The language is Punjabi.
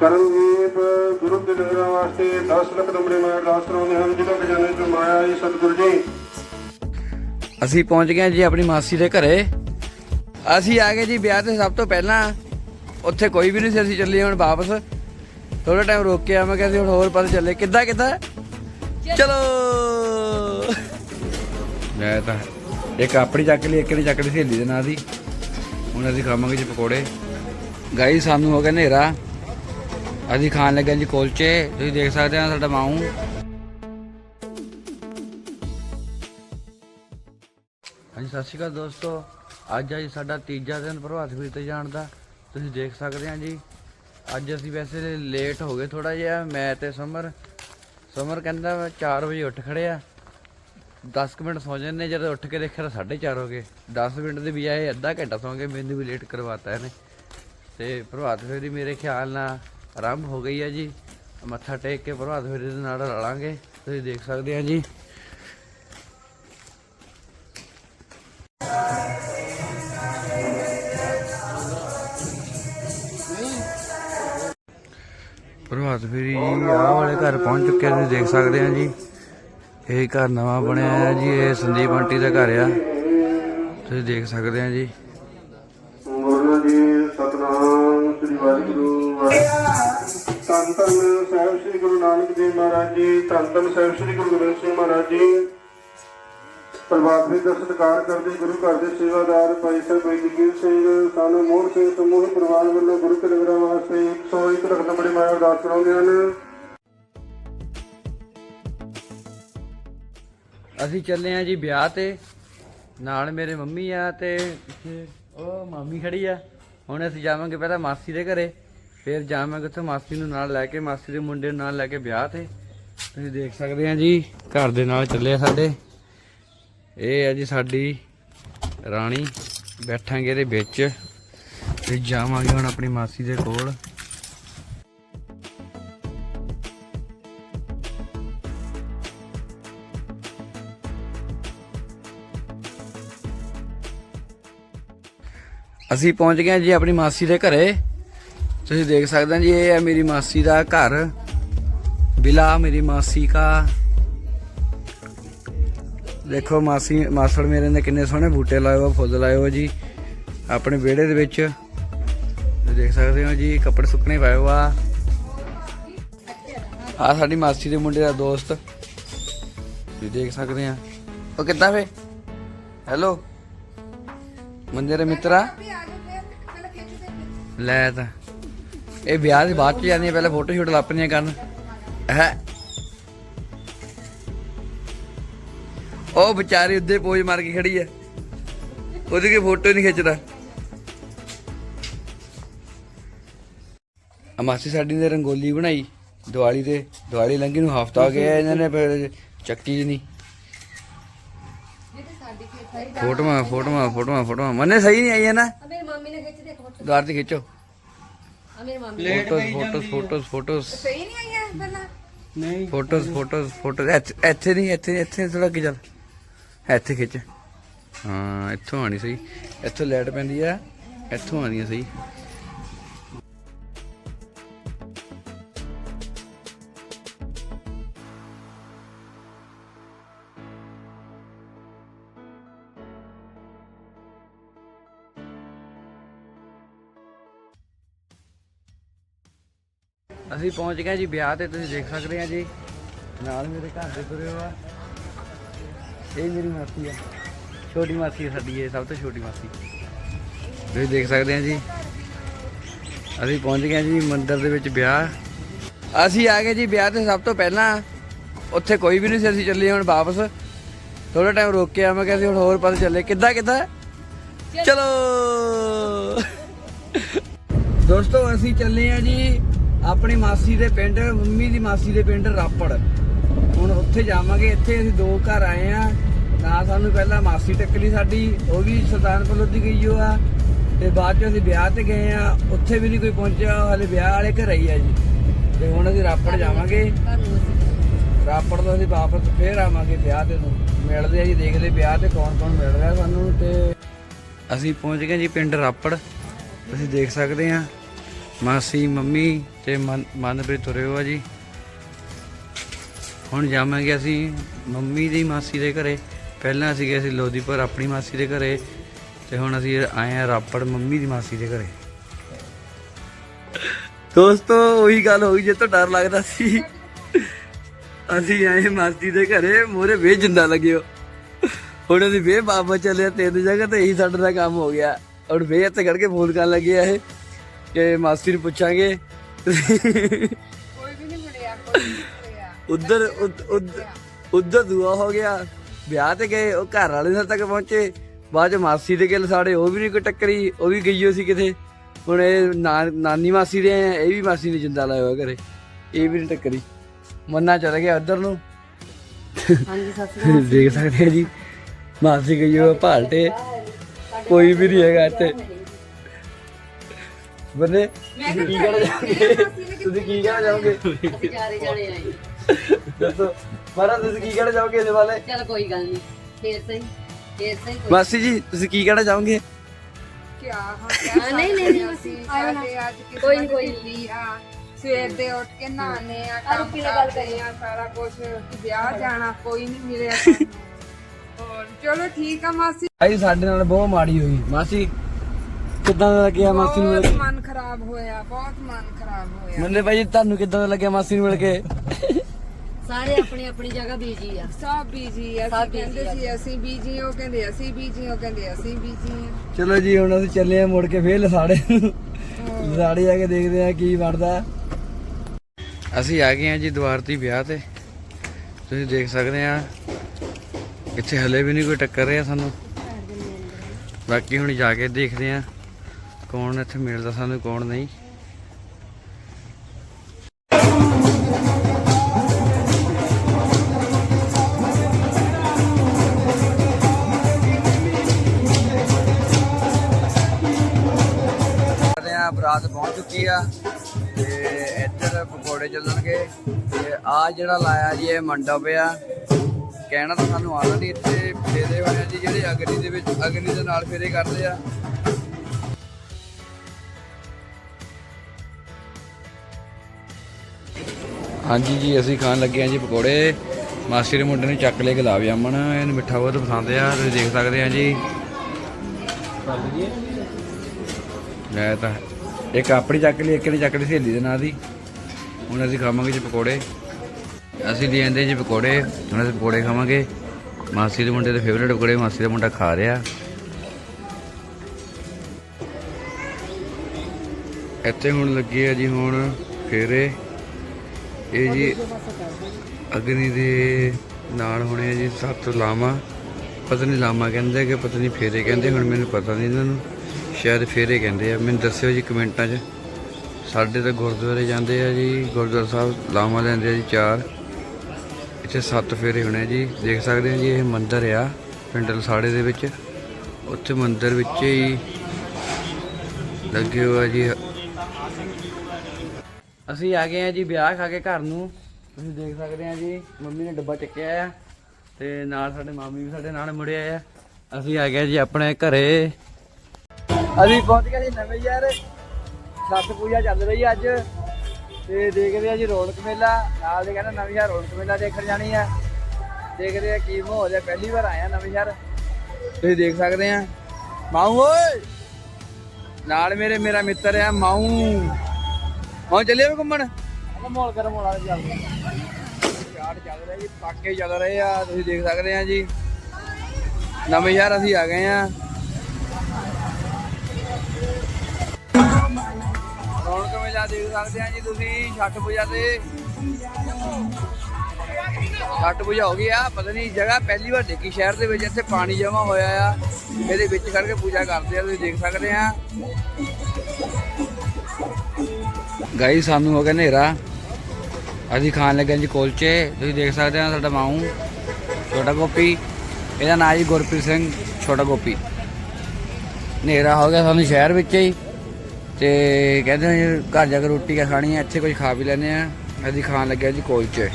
ਕਰਨਦੀਪ ਗੁਰੂ ਦੇ ਲਹਿਰਾਂ ਵਾਸਤੇ 10 ਲੱਖ ਨੰਬਰੇ ਮੈਂ ਅਰਦਾਸ ਕਰਾਉਂਦੇ ਹਨ ਜਿਹਦਾ ਖਜ਼ਾਨੇ ਤੋਂ ਮਾਇਆ ਜੀ ਸਤਿਗੁਰੂ ਜੀ। ਅਸੀਂ ਪਹੁੰਚ ਗਏ ਜੀ ਆਪਣੀ ਮਾਸੀ ਦੇ ਘਰੇ। ਅਸੀਂ ਆ ਗਏ ਜੀ ਵਿਆਹ ਤੇ ਸਭ ਤੋਂ ਪਹਿਲਾਂ। ਉੱਥੇ ਕੋਈ ਵੀ ਨਹੀਂ ਸੀ, ਅਸੀਂ ਚੱਲੇ ਹੁਣ ਵਾਪਸ। ਥੋੜਾ ਟਾਈਮ ਰੋਕ ਕੇ ਆਵਾਂਗੇ, ਅਸੀਂ ਹੁਣ ਹੋਰ ਪਤਾ ਚੱਲੇ। ਕਿੱਦਾਂ ਕਿੱਦਾਂ? ਚਲੋ। ਮੈਂ ਤਾਂ ਇੱਕ ਆਪਣੀ ਚੱਕ ਲਈ, ਇੱਕ ਨੇ ਚੱਕ ਲਈ ਸਹੇਲੀ ਦੇ ਨਾਂ ਦੀ। ਹੁਣ ਅਸੀਂ ਖਾਵਾਂਗੇ ਜੀ ਪਕੌੜੇ। ਗਾਈ ਸਾਨੂੰ ਹੋ ਗਿਆ ਹਨੇਰਾ। ਅਸੀਂ ਖਾਣ ਲੱਗੇ ਜੀ ਕੋਲਚੇ। ਤੁਸੀਂ ਦੇਖ ਸਕਦੇ ਹੋ ਸਾਡਾ ਮਾਊ। ਹਾਂਜੀ, ਸਤਿ ਸ਼੍ਰੀ ਅਕਾਲ ਦੋਸਤੋ। ਅੱਜ ਆ ਜੀ ਸਾਡਾ ਤੀਜਾ ਦਿਨ ਪ੍ਰਭਾਤ ਫੇਰੀ ਤੇ ਜਾਣ ਦਾ। ਤੁਸੀਂ ਦੇਖ ਸਕਦੇ ਆ ਜੀ। ਅੱਜ ਅਸੀਂ ਵੈਸੇ ਲੇਟ ਹੋ ਗਏ ਥੋੜਾ ਜਿਹਾ। ਮੈਂ ਤੇ ਸਮਰ। ਸਮਰ ਕਹਿੰਦਾ ਮੈਂ 4 ਵਜੇ ਉੱਠ ਖੜਿਆ 10 ਕੁ ਮਿੰਟ ਸੌ ਜਾਂਦੇ ਜਦੋਂ ਉੱਠ ਕੇ ਦੇਖਿਆ ਤਾਂ 4:30 ਹੋ ਗਏ। 10 ਮਿੰਟ ਦੇ ਬਜਾਏ ਅੱਧਾ ਘੰਟਾ ਸੌਂ ਗਏ। ਮੈਨੂੰ ਵੀ ਲੇਟ ਕਰਵਾਤਾ ਇਹਨੇ। ਤੇ ਪ੍ਰਭਾਤ ਫੇਰੀ ਮੇਰੇ ਖਿਆਲ ਨਾਲ ਆਰੰਭ ਹੋ ਗਈ ਹੈ ਜੀ। ਮੱਥਾ ਟੇਕ ਕੇ ਪ੍ਰਭਾਤ ਫੇਰੀ ਦੇ ਨਾਲ ਰਲਾਂਗੇ। ਤੁਸੀਂ ਦੇਖ ਸਕਦੇ ਆ ਜੀ। ਪ੍ਰਭਾਤ ਫੇਰੀ ਜੀ ਆਹ ਵਾਲੇ ਘਰ ਪਹੁੰਚ ਚੁੱਕੇ ਤੁਸੀਂ ਦੇਖ ਸਕਦੇ ਆ ਜੀ। ਇਹ ਘਰ ਨਵਾਂ ਬਣਿਆ ਹੈ ਜੀ, ਇਹ ਸੰਦੀਪ ਆਂਟੀ ਦਾ ਘਰ ਆ। ਤੁਸੀਂ ਦੇਖ ਸਕਦੇ ਆ ਜੀ। ਵਾਹਿਗੁਰੂ ਧੰਨ ਧੰਨ ਸਾਹਿਬ ਸ੍ਰੀ ਗੁਰੂ ਨਾਨਕ ਦੇਵ ਮਹਾਰਾਜ ਜੀ, ਧੰਨ ਧੰਨ ਸਾਹਿਬ ਸ੍ਰੀ ਗੁਰੂ ਗੋਬਿੰਦ ਸਿੰਘ ਮਹਾਰਾਜ ਜੀ। ਪ੍ਰਭਾਤ ਦਾ ਸਤਿਕਾਰ ਕਰਦੇ ਗੁਰੂ ਘਰ ਦੇ ਸੇਵਾਦਾਰ ਭਾਈ ਸਾਹਿਬ ਜਗੀਰ ਸਿੰਘ, ਸਾਨੂੰ ਮੋਹਨ ਸਿੰਘ ਸਮੂਹ ਪਰਿਵਾਰ ਵੱਲੋਂ ਗੁਰੂ ਕੇ ਲੰਗਰਾਂ ਵਾਸਤੇ 101 ਲੱਖ ਨੰਬਰੇ ਮਾਇਆ ਅਰਦਾਸ ਕਰਾਉਂਦੇ ਹਨ। ਅਸੀਂ ਚੱਲੇ ਆ ਜੀ ਵਿਆਹ ਤੇ। ਨਾਲ ਮੇਰੇ ਮੰਮੀ ਆ ਤੇ ਉਹ ਮਾਮੀ ਖੜੀ ਆ। ਹੁਣ ਅਸੀਂ ਜਾਵਾਂਗੇ ਪਹਿਲਾਂ ਮਾਸੀ ਦੇ ਘਰੇ, ਫਿਰ ਜਾਵਾਂਗੇ ਉੱਥੇ ਮਾਸੀ ਨੂੰ ਨਾਲ ਲੈ ਕੇ, ਮਾਸੀ ਦੇ ਮੁੰਡੇ ਨੂੰ ਨਾਲ ਲੈ ਕੇ ਵਿਆਹ ਤੇ। ਤੁਸੀਂ ਦੇਖ ਸਕਦੇ ਆ ਜੀ, ਘਰ ਦੇ ਨਾਲ ਚੱਲੇ ਸਾਡੇ। ਇਹ ਹੈ ਜੀ ਸਾਡੀ ਰਾਣੀ, ਬੈਠਾਂਗੇ ਇਹਦੇ ਵਿੱਚ। ਤੇ ਜਾਵਾਂਗੇ ਹੁਣ ਆਪਣੀ ਮਾਸੀ ਦੇ ਕੋਲ। ਅਸੀਂ ਪਹੁੰਚ ਗਏ ਜੀ ਆਪਣੀ ਮਾਸੀ ਦੇ ਘਰੇ। ਤੁਸੀਂ ਦੇਖ ਸਕਦੇ ਹੋ ਜੀ, ਇਹ ਹੈ ਮੇਰੀ ਮਾਸੀ ਦਾ ਘਰ। ਬਿਲਾ ਮੇਰੀ ਮਾਸੀ ਦਾ। ਦੇਖੋ ਮਾਸੀ, ਮਾਸੜ ਮੇਰੇ ਨੇ ਕਿੰਨੇ ਸੋਹਣੇ ਬੂਟੇ ਲਾਏ ਹੋ ਫੁੱਲ ਲਾਏ ਹੋ ਜੀ, ਆਪਣੇ ਵਿਹੜੇ ਦੇ ਵਿੱਚ। ਤੁਸੀਂ ਦੇਖ ਸਕਦੇ ਹੋ ਜੀ, ਕੱਪੜੇ ਸੁੱਕਣੇ ਪਾਏ ਹੋ ਆ। ਆ ਸਾਡੀ ਮਾਸੀ ਦੇ ਮੁੰਡੇ ਦਾ ਦੋਸਤ। ਤੁਸੀਂ ਦੇਖ ਸਕਦੇ ਆ। ਉਹ ਕਿੱਦਾਂ ਵੇ ਹੈਲੋ ਮੰਦੇ ਦੇ ਮਿੱਤਰਾ ਲੈ ਤਾਂ। ਇਹ ਵਿਆਹ ਦੇ ਬਾਅਦ ਚ ਜਾਂਦੀਆਂ ਪਹਿਲਾਂ ਫੋਟੋ ਸ਼ੂਟ ਲੱਪਣੀਆਂ ਕਰਨ। ਹੈ। ਉਹ ਵਿਚਾਰੀ ਉੱਦੇ ਪੋਜ ਮਾਰ ਕੇ ਖੜੀ ਐ ਉਹਦੀ ਕੋਈ ਫੋਟੋ ਨਹੀਂ ਖਿੱਚਦਾ। ਆ ਮਾਸੀ ਸਾਡੀ ਨੇ ਰੰਗੋਲੀ ਬਣਾਈ ਦੀਵਾਲੀ ਤੇ। ਦੀਵਾਲੀ ਲੰਘੀ ਨੂੰ ਹਫਤਾ ਹੋ ਗਿਆ ਇਹਨਾਂ ਨੇ ਫਿਰ ਚੱਕੀ ਜੀ ਨਹੀਂ ਫੋਟੋਆਂ ਫੋਟੋਆਂ ਫੋਟੋਆਂ ਫੋਟੋਆਂ। ਮਨੇ ਸਹੀ ਨਹੀਂ ਆਈ ਹੈ ਨਾ ਮਾਮੀ ਦੀ ਖਿੱਚੋ। ਫੋਟੋਸ ਫੋਟੋਸ ਫੋਟੋਸ ਸਹੀ ਨਹੀਂ ਆਈਆਂ ਪਹਿਲਾਂ? ਨਹੀਂ। ਫੋਟੋਸ ਫੋਟੋਸ ਫੋਟੋ ਇੱਥੇ ਨਹੀਂ ਇੱਥੇ ਇੱਥੇ ਥੋੜਾ ਕਿ ਚੱਲ। ਇੱਥੇ ਖਿੱਚ। ਹਾਂ ਇੱਥੋਂ ਆਣੀ ਸਹੀ। ਇੱਥੋਂ ਲੈਟ ਪੈਂਦੀ ਆ ਇੱਥੋਂ ਆਣੀ ਸਹੀ। ਅਸੀਂ ਪਹੁੰਚ ਗਏ ਜੀ ਵਿਆਹ ਤੇ, ਤੁਸੀਂ ਦੇਖ ਸਕਦੇ ਆ ਜੀ। ਨਾਲ ਮੇਰੇ ਘਰ ਦੇ ਤੁਰੇ ਆ। ਇਹ ਮੇਰੀ ਮਾਸੀ ਆ। ਛੋਟੀ ਮਾਸੀ ਸਾਡੀ, ਇਹ ਸਭ ਤੋਂ ਛੋਟੀ ਮਾਸੀ। ਤੁਸੀਂ ਦੇਖ ਸਕਦੇ ਆ ਜੀ। ਅਸੀਂ ਪਹੁੰਚ ਗਏ ਜੀ ਮੰਦਿਰ ਦੇ ਵਿੱਚ ਵਿਆਹ। ਅਸੀਂ ਆ ਗਏ ਜੀ ਵਿਆਹ ਤੇ ਸਭ ਤੋਂ ਪਹਿਲਾਂ। ਉੱਥੇ ਕੋਈ ਵੀ ਨਹੀਂ ਸੀ, ਅਸੀਂ ਚੱਲੇ ਹੁਣ ਵਾਪਸ। ਥੋੜਾ ਟਾਈਮ ਰੋਕ ਕੇ ਆਵਾਂਗੇ ਅਸੀਂ ਹੁਣ ਹੋਰ ਪਾਸੇ ਚੱਲੇ। ਕਿੱਦਾਂ ਕਿੱਦਾਂ? ਚਲੋ। ਦੋਸਤੋ, ਅਸੀਂ ਚੱਲੇ ਆ ਜੀ ਆਪਣੀ ਮਾਸੀ ਦੇ ਪਿੰਡ, ਮੰਮੀ ਦੀ ਮਾਸੀ ਦੇ ਪਿੰਡ ਰਾਪੜ। ਹੁਣ ਉੱਥੇ ਜਾਵਾਂਗੇ, ਇੱਥੇ ਅਸੀਂ ਦੋ ਘਰ ਆਏ ਆ। ਤਾਂ ਸਾਨੂੰ ਪਹਿਲਾਂ ਮਾਸੀ ਟੱਕਲੀ ਸਾਡੀ, ਉਹ ਵੀ ਸੁਲਤਾਨਪੁਰ ਲੋਧੀ ਗਈ ਹੋ ਆ। ਤੇ ਬਾਅਦ ਚ ਅਸੀਂ ਵਿਆਹ ਤੇ ਗਏ ਆ, ਉੱਥੇ ਵੀ ਨਹੀਂ ਕੋਈ ਪਹੁੰਚਿਆ ਹਲੇ ਵਿਆਹ ਵਾਲੇ ਘਰ ਹੀ ਆ ਜੀ। ਤੇ ਹੁਣ ਅਸੀਂ ਰਾਪੜ ਜਾਵਾਂਗੇ। ਰਾਪੜ ਤੋਂ ਅਸੀਂ ਵਾਪਸ ਫੇਰ ਆਵਾਂਗੇ ਵਿਆਹ ਤੇ ਨੂੰ। ਮਿਲਦੇ ਆ ਜੀ, ਦੇਖਦੇ ਵਿਆਹ ਤੇ ਕੌਣ ਕੌਣ ਮਿਲ ਰਿਹਾ ਸਾਨੂੰ ਤੇ ਅਸੀਂ ਪਹੁੰਚ ਗਏ ਜੀ ਪਿੰਡ ਰਾਪੜ। ਤੁਸੀਂ ਦੇਖ ਸਕਦੇ ਆ। ਮਾਸੀ, ਮੰਮੀ ਤੇ ਮਨ- ਮਨਪ੍ਰੀਤ ਤੁਰੇ ਹੋ ਜੀ। ਹੁਣ ਜਾਵਾਂਗੇ ਅਸੀਂ ਮੰਮੀ ਦੀ ਮਾਸੀ ਦੇ ਘਰੇ। ਪਹਿਲਾਂ ਅਸੀਂ ਗਏ ਸੀ ਲੋਧੀਪੁਰ ਆਪਣੀ ਮਾਸੀ ਦੇ ਘਰੇ ਤੇ ਹੁਣ ਅਸੀਂ ਆਏ ਆ ਰਾਪੜ ਮੰਮੀ ਦੀ ਮਾਸੀ ਦੇ ਘਰੇ। ਦੋਸਤੋ, ਉਹੀ ਗੱਲ ਹੋਈ ਜੇ ਤੋਂ ਡਰ ਲੱਗਦਾ ਸੀ। ਅਸੀਂ ਆਏ ਮਾਸੀ ਦੇ ਘਰੇ ਮੋਰੇ ਵੇ ਜਿੰਦਾ ਲੱਗਿਓ। ਹੁਣ ਅਸੀਂ ਵੇ ਬਾਬਾ ਚੱਲਿਆ ਤਿੰਨ ਜਗ੍ਹਾ ਤੇ ਇਹੀ ਸਾਡਾ ਦਾ ਕੰਮ ਹੋ ਗਿਆ। ਹੁਣ ਵੇ ਇੱਥੇ ਖੜ ਕੇ ਫੋਨ ਕਰਨ ਲੱਗੇ ਆ ਇਹ। ਕਿ ਮਾਸੀ ਨੂੰ ਪੁੱਛਾਂਗੇ। ਕੋਈ ਵੀ ਨਹੀਂ ਮਿਲਿਆ ਕੋਈ ਵੀ ਨਹੀਂ ਮਿਲਿਆ ਉਧਰ ਉਧਰ ਦੁਆ ਹੋ ਗਿਆ। ਵਿਆਹ ਤੇ ਗਏ ਉਹ ਘਰ ਵਾਲੇ ਨਾਲ ਤੱਕ ਪਹੁੰਚੇ। ਬਾਅਦ ਚ ਮਾਸੀ ਦੇ ਗਿਲ ਸਾਡੇ ਉਹ ਵੀ ਨਹੀਂ ਕੋਈ ਟੱਕਰੀ ਉਹ ਵੀ ਗਈ ਹੋਈ ਸੀ ਕਿਤੇ। ਹੁਣ ਇਹ ਨਾਨੀ ਮਾਸੀ ਦੇ ਆ, ਇਹ ਵੀ ਮਾਸੀ ਨੇ ਜਿੰਦਾ ਲਾਇਆ ਹੋਇਆ ਘਰੇ। ਇਹ ਵੀ ਨਹੀਂ ਟੱਕਰੀ। ਮੰਨਾ ਚਲ ਗਿਆ ਉਧਰ ਨੂੰ। ਹਾਂਜੀ ਸਤਿ ਦੇਖ ਸਕਦੇ ਆ ਜੀ। ਮਾਸੀ ਗਈ ਹੋਈ ਭਾਲਟੇ। ਕੋਈ ਵੀ ਨਹੀਂ ਹੈਗਾ ਇੱਥੇ। ਬੰਦੇ ਤੁਸੀਂ ਕੀ ਕਹਿਣਾ ਚਾਹੋਗੇ? ਤੁਸੀਂ ਕੀ ਕਹਿਣਾ ਚਾਹੋਗੇ? ਅਸੀਂ ਚਾਰੇ ਜਾਣੇ ਆਏ। ਦੱਸੋ। ਮਾਰਾ ਤੁਸੀਂ ਕੀ ਕਹਿਣਾ ਚਾਹੋਗੇ ਇਹਦੇ ਬਾਰੇ? ਚਲ ਕੋਈ ਗੱਲ ਨਹੀਂ ਫੇਰ ਸਹੀ ਫੇਰ ਸਹੀ ਕੋਈ ਮਾਸੀ ਜੀ ਤੁਸੀਂ ਕੀ ਕਹਿਣਾ ਚਾਹੋਗੇ? ਕਿਆ ਹਾਂ ਹਾਂ, ਨਹੀਂ, ਨਹੀਂ, ਨਹੀਂ, ਅਸੀਂ? ਆਇਓ ਨਾ। ਸਾਡੇ ਅੱਜ ਕੋਈ ਨੀ, ਕਿਸਮਤ ਕੋਈ ਨੀ। ਢਿੱਲੀ ਆ। ਸਵੇਰ ਦੇ ਉੱਠ ਕੇ ਨਹਾਣੇ ਆ ਕੰਮ ਨਾਲ ਗੱਲ ਕਰਦੇ ਆ ਸਾਰਾ ਕੁਝ ਵਿਆਹ ਜਾਣਾ ਕੋਈ ਨਹੀਂ ਮਿਲਿਆ ਸਾਨੂੰ। ਹੋਰ ਚਲੋ ਠੀਕ ਆ ਮਾਸੀ। ਭਾਈ ਸਾਡੇ ਨਾਲ ਬਹੁਤ ਮਾੜੀ ਹੋਈ। ਮਾਸੀ ਕਿੱਦਾਂ ਦਾ ਲੱਗਿਆ ਮਾਸੀ ਨੂੰ ਮਿਲ ਬਹੁਤ ਕੇ? ਮਨ ਖਰਾਬ ਹੋਇਆ ਬਹੁਤ ਮਨ ਖਰਾਬ ਹੋਇਆ। ਮੰਨੇ ਭਾਈ ਤੁਹਾਨੂੰ ਕਿੱਦਾਂ ਦਾ ਲੱਗਿਆ ਮਾਸੀ ਨੂੰ ਮਿਲ ਕੇ? ਸਾਰੇ ਆਪਣੀ ਆਪਣੀ ਜਗ੍ਹਾ ਬੀਜੀ ਆ। ਸਭ ਬੀਜੀ ਆ ਸਭ ਅਸੀਂ ਕਹਿੰਦੇ ਸੀ ਅਸੀਂ ਬੀਜੀ ਉਹ ਕਹਿੰਦੇ ਅਸੀਂ ਬੀਜੀ ਉਹ ਕਹਿੰਦੇ ਅਸੀਂ ਬੀਜੀ ਆ। ਚਲੋ ਜੀ ਹੁਣ ਅਸੀਂ ਚੱਲੇ ਆ ਮੁੜ ਕੇ ਫੇਰ ਲਸਾੜੇ ਨੂੰ। ਲਸਾੜੇ ਜਾ ਕੇ ਦੇਖਦੇ ਆ ਕੀ ਬਣਦਾ। ਅਸੀਂ ਆ ਗਏ ਆ ਜੀ ਦੁਆਰਤੀ ਵਿਆਹ ਤੇ। ਤੁਸੀਂ ਦੇਖ ਸਕਦੇ ਆ ਇੱਥੇ ਹਲੇ ਵੀ ਨਹੀਂ ਕੋਈ ਟੱਕਰ ਰਿਹਾ ਸਾਨੂੰ। ਬਾਕੀ ਹੁਣ ਜਾ ਕੇ ਦੇਖਦੇ ਆ। ਕੌਣ ਇੱਥੇ ਮਿਲਦਾ, ਸਾਨੂੰ ਕੌਣ ਨਹੀਂ। ਬਰਾਤ ਪਹੁੰਚ ਚੁੱਕੀ ਆ, ਤੇ ਇੱਧਰ ਪਕੌੜੇ ਚੱਲਣਗੇ। ਤੇ ਆ ਜਿਹੜਾ ਲਾਇਆ ਜੀ, ਇਹ ਮੰਡਪ ਆ ਕਹਿਣਾ ਤਾਂ ਸਾਨੂੰ ਆਉਂਦਾ ਨਹੀਂ, ਇੱਥੇ ਫੇਰੇ ਹੋਏ ਆ ਜੀ, ਜਿਹੜੇ ਅਗਨੀ ਦੇ ਵਿੱਚ, ਅਗਨੀ ਦੇ ਨਾਲ ਫੇਰੇ ਕਰਦੇ ਆ। ਹਾਂਜੀ ਜੀ, ਅਸੀਂ ਖਾਣ ਲੱਗੇ ਹਾਂ ਜੀ ਪਕੌੜੇ। ਮਾਸੀ ਦੇ ਮੁੰਡੇ ਨੇ ਚੱਕ ਲਏ ਗੁਲਾਬ ਜਾਮਣ ਇਹਨੂੰ ਮਿੱਠਾ ਬਹੁਤ ਪਸੰਦ ਆ, ਤੁਸੀਂ ਦੇਖ ਸਕਦੇ ਆ ਜੀ। ਮੈਂ ਤਾਂ, ਇੱਕ ਆਪਣੀ ਚੱਕ ਲਈ, ਇੱਕ ਨੇ ਚੱਕ ਲਈ ਸਹੇਲੀ ਦੇ ਨਾਂ ਦੀ। ਹੁਣ ਅਸੀਂ ਖਾਵਾਂਗੇ ਜੀ ਪਕੌੜੇ। ਅਸੀਂ ਲੈ ਆਂਦੇ ਜੀ ਪਕੌੜੇ, ਹੁਣ ਅਸੀਂ ਪਕੌੜੇ ਖਾਵਾਂਗੇ। ਮਾਸੀ ਦੇ ਮੁੰਡੇ ਦੇ ਫੇਵਰੇਟ ਪਕੌੜੇ, ਮਾਸੀ ਦਾ ਮੁੰਡਾ ਖਾ ਰਿਹਾ। ਇੱਥੇ ਹੁਣ ਲੱਗੇ ਆ ਜੀ ਹੁਣ ਫੇਰੇ। ਇਹ ਜੀ ਅਗਨੀ ਦੇ ਨਾਲ ਹੋਣੇ ਆ ਜੀ ਸੱਤ ਲਾਮਾ ਪਤਨੀ ਲਾਮਾ ਕਹਿੰਦੇ ਕਿ ਪਤਨੀ ਫੇਰੇ ਕਹਿੰਦੇ, ਹੁਣ ਮੈਨੂੰ ਪਤਾ ਨਹੀਂ ਇਹਨਾਂ ਨੂੰ। ਸ਼ਾਇਦ ਫੇਰੇ ਕਹਿੰਦੇ ਆ। ਮੈਨੂੰ ਦੱਸਿਓ ਜੀ ਕਮੈਂਟਾਂ 'ਚ। ਸਾਡੇ ਤਾਂ ਗੁਰਦੁਆਰੇ ਜਾਂਦੇ ਆ ਜੀ, ਗੁਰਦੁਆਰਾ ਸਾਹਿਬ ਲਾਮਾ ਲੈਂਦੇ ਆ ਜੀ ਚਾਰ। ਇੱਥੇ ਸੱਤ ਫੇਰੇ ਹੋਣੇ ਆ ਜੀ। ਦੇਖ ਸਕਦੇ ਆ ਜੀ, ਇਹ ਮੰਦਿਰ ਆ, ਪਿੰਡ ਲਸਾੜੇ ਦੇ ਵਿੱਚ। ਉੱਥੇ ਮੰਦਿਰ ਵਿੱਚ ਹੀ ਲੱਗੇ ਹੋਆ ਜੀ ਅਸੀਂ ਆ ਗਏ ਆ ਜੀ ਵਿਆਹ ਖਾ ਕੇ ਘਰ ਨੂੰ। ਤੁਸੀਂ ਦੇਖ ਸਕਦੇ ਆ ਜੀ, ਮੰਮੀ ਨੇ ਡੱਬਾ ਚੱਕਿਆ ਆ ਤੇ ਨਾਲ ਸਾਡੇ ਮਾਮੀ ਵੀ ਸਾਡੇ ਨਾਲ ਮੁੜਿਆ ਆ। ਅਸੀਂ ਆ ਗਏ ਜੀ ਆਪਣੇ ਘਰੇ। ਅਸੀਂ ਪਹੁੰਚ ਗਏ ਜੀ ਨਵੇਂ ਯਾਰ ਸੱਤ ਪੂਜਾ ਚੱਲ ਰਹੀ ਆ ਅੱਜ। ਤੇ ਦੇਖਦੇ ਆ ਜੀ ਰੌਣਕ ਮੇਲਾ। ਨਾਲ ਦੇ ਕਹਿੰਦਾ ਨਵੇਂ ਯਾਰ ਰੌਣਕ ਮੇਲਾ ਦੇਖਣ ਜਾਣੀ ਆ। ਦੇਖਦੇ ਆ ਕੀ ਮਾਹੌਲ ਹੈ ਪਹਿਲੀ ਵਾਰ ਆਇਆ ਨਵੇਂ ਯਾਰ ਤੁਸੀਂ ਦੇਖ ਸਕਦੇ ਆ ਮਾਊ ਓਏ! ਨਾਲ ਮੇਰੇ, ਮੇਰਾ ਮਿੱਤਰ ਆ ਮਾਊ। ਮਾਊ ਚੱਲਿਏ ਵੀ ਘੁੰਮਣ? ਮਾਹੌਲ ਗਰਮ ਹੋਣਾ ਚੱਲ। ਚਾੜ ਚੱਲ ਰਿਹਾ ਜੀ ਪਾਕੇ ਚੱਲ ਰਹੇ ਆ ਤੁਸੀਂ ਦੇਖ ਸਕਦੇ ਆ ਜੀ। ਨਵੇਂ ਸ਼ਹਿਰ ਅਸੀਂ ਆ ਗਏ ਆ। ਰੌਣਕ ਮੇਲਾ ਦੇਖ ਸਕਦੇ ਆ ਜੀ ਤੁਸੀਂ ਛੱਟ ਪੂਜਾ ਤੇ। ਛੱਟ ਪੂਜਾ ਹੋ ਗਈ ਆ ਪਤਾ ਨਹੀਂ ਜਗ੍ਹਾ ਪਹਿਲੀ ਵਾਰ ਦੇਖੀ ਸ਼ਹਿਰ ਦੇ ਵਿੱਚ ਇੱਥੇ ਪਾਣੀ ਜਮਾ ਹੋਇਆ ਆ। ਇਹਦੇ ਵਿੱਚ ਖੜ ਕੇ ਪੂਜਾ ਕਰਦੇ ਆ ਤੁਸੀਂ ਦੇਖ ਸਕਦੇ ਆ। ਗਾਈ ਸਾਨੂੰ ਹੋ ਗਿਆ ਹਨੇਰਾ ਅਸੀਂ ਖਾਣ ਲੱਗੇ ਜੀ ਕੋਲਚੇ, ਤੁਸੀਂ ਦੇਖ ਸਕਦੇ ਆ ਸਾਡਾ ਮਾਊ, ਛੋਟਾ ਗੋਪੀ, ਇਹਦਾ ਨਾਂ ਜੀ ਗੁਰਪ੍ਰੀਤ ਸਿੰਘ, ਛੋਟਾ ਗੋਪੀ। ਹਨੇਰਾ ਹੋ ਗਿਆ ਸਾਨੂੰ ਸ਼ਹਿਰ ਵਿੱਚ ਹੀ, ਤੇ ਕਹਿੰਦੇ ਘਰ ਜਾ ਕੇ ਰੋਟੀ ਕਾ ਖਾਣੀ ਹੈ, ਇੱਥੇ ਕੁਝ ਖਾ ਵੀ ਲੈਨੇ ਆ ਅਸੀਂ ਖਾਣ ਲੱਗੇ ਜੀ ਕੋਲਚੇ।